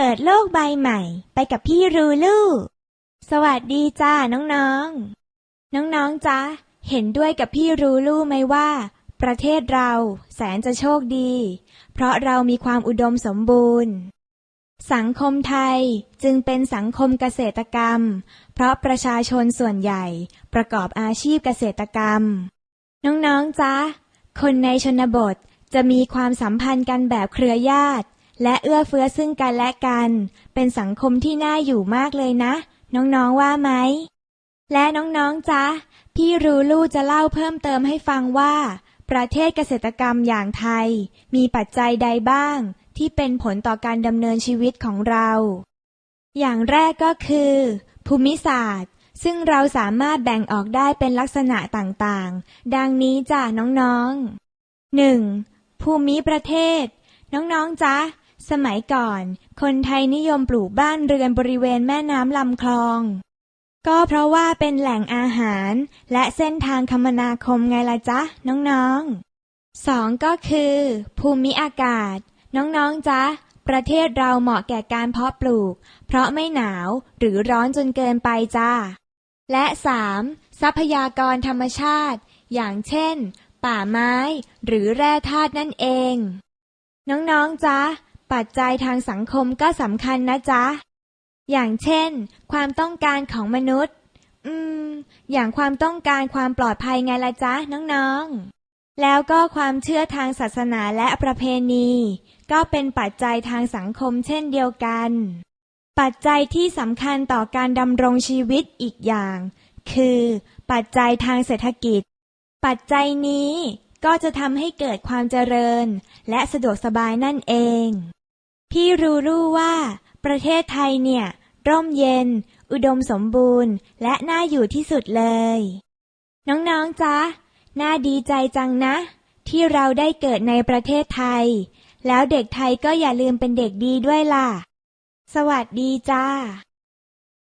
เปิดโลกใบใหม่ ไปกับพี่รูลูสวัสดีจ้าน้องๆ น้องๆจ๊ะเห็นด้วยกับพี่รูลูไหมว่า ประเทศเราแสนจะโชคดี เพราะเรามีความอุดมสมบูรณ์ สังคมไทยจึงเป็นสังคมเกษตรกรรม เพราะประชาชนส่วนใหญ่ประกอบอาชีพเกษตรกรรม น้องๆจ๊ะคนในชนบทจะมีความสัมพันธ์กันแบบเครือญาติ และเอื้อเฟื้อซึ่งกันและกัน เป็นสังคมที่น่าอยู่มากเลยนะ น้องๆว่าไหม และน้องๆจ๊ะ พี่รูลูจะเล่าเพิ่มเติมให้ฟังว่า ประเทศเกษตรกรรมอย่างไทย มีปัจจัยใดบ้าง ที่เป็นผลต่อการดำเนินชีวิตของเรา อย่างแรกก็คือ ภูมิศาสตร์ ซึ่งเราสามารถแบ่งออกได้เป็นลักษณะต่างๆ ดังนี้จ้ะน้องๆ 1. ภูมิประเทศ น้องๆจ๊ะ สมัยก่อน คนไทยนิยมปลูกบ้านเรือนบริเวณแม่น้ำลำคลอง ก็เพราะว่าเป็นแหล่งอาหาร และเส้นทางคมนาคมไงล่ะจ๊ะ น้องๆสองก็คือ ภูมิอากาศ น้องๆจ๊ะ ประเทศเราเหมาะแก่การเพาะปลูก เพราะไม่หนาวหรือร้อนจนเกินไปจ้า และสามทรัพยากรธรรมชาติ อย่างเช่น ป่าไม้ หรือแร่ธาตุนั่นเอง น้องๆจ๊ะ ปัจจัยทางสังคมก็สำคัญนะจ๊ะ อย่างเช่น ความต้องการของมนุษย์ อืม อย่างความต้องการความปลอดภัยไงล่ะจ๊ะน้องๆ แล้วก็ความเชื่อทางศาสนาและประเพณี ก็เป็นปัจจัยทางสังคมเช่นเดียวกัน ปัจจัยที่สำคัญต่อการดำรงชีวิตอีกอย่าง คือ ปัจจัยทางเศรษฐกิจ ปัจจัยนี้ก็จะทำให้เกิดความเจริญ และสะดวกสบายนั่นเอง พี่รู้รู้ว่า ประเทศไทยเนี่ย ร่มเย็น อุดมสมบูรณ์ และน่าอยู่ที่สุดเลย น้อง ๆจ๊ะน่าดีใจจังนะ ที่เราได้เกิดในประเทศไทย แล้วเด็กไทยก็อย่าลืมเป็นเด็กดีด้วยล่ะ สวัสดีจ้า